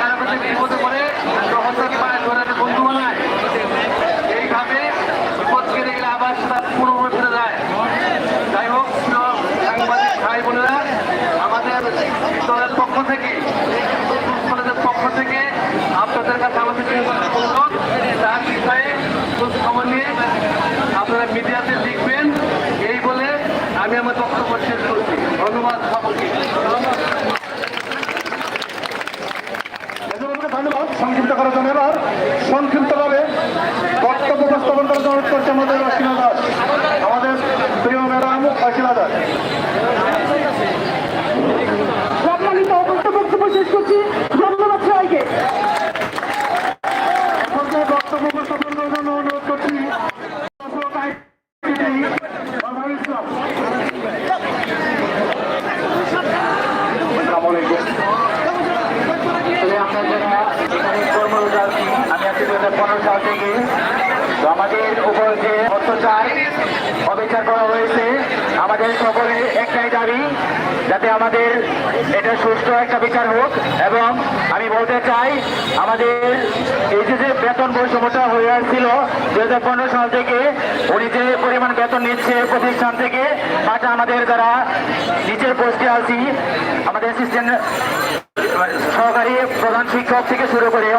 কারও কাছে বিপদে পায়ে ধরে বন্ধু বানায় এইভাবে বিপদ কেটে গেলে আবার তার পুরোপুরি যায়। যাই হোক ভাই বোনেরা, আমাদের দলের পক্ষ থেকে কলেজের পক্ষ থেকে আপনাদের কাছে আমাদের অনুরোধ। তার বিষয়ে খবর নিয়ে আপনারা মিডিয়াতে লিখবেন। এই বলে আমি আমার বক্তব্য শেষ করছি। ধন্যবাদ সকলকে মেজবাবুকে ধন্যবাদ সংক্ষিপ্ত করার জন্য এবার সংক্ষিপ্তভাবে বক্তব্য উপস্থাপন করার জন্য করছে আমাদের অশিলা দাস আমাদের প্রিয় ম্যাডাম অশিলা দাস সম্মানিত অবস্থা বক্তব্য শেষ করছি ধন্যবাদ সবাইকে সকলকে বক্তব্য উপস্থাপন করার জন্য অনুরোধ করছি অশোক আইসিটি, বাবুল ইসলাম। আসসালামু আলাইকুম। আসলে আমরা যারা এখানে কর্মরত আছি আমি আছি দু হাজার সাল থেকে আমাদের উপর করা হয়েছে, আমাদের সকলের একটাই দাবি, যাতে আমাদের এটা সুষ্ঠু একটা বিচার হোক। এবং আমি বলতে চাই, আমাদের এই যে বেতন বৈষম্যটা হয়ে আসছিল দু হাজার পনেরো সাল থেকে উনি যে পরিমাণ বেতন নিচ্ছে প্রতিষ্ঠান থেকে তাটা আমাদের যারা নিচের পোস্টে আছি। আমাদের অ্যাসিস্ট্যান্ট সহকারী প্রধান শিক্ষক থেকে শুরু করে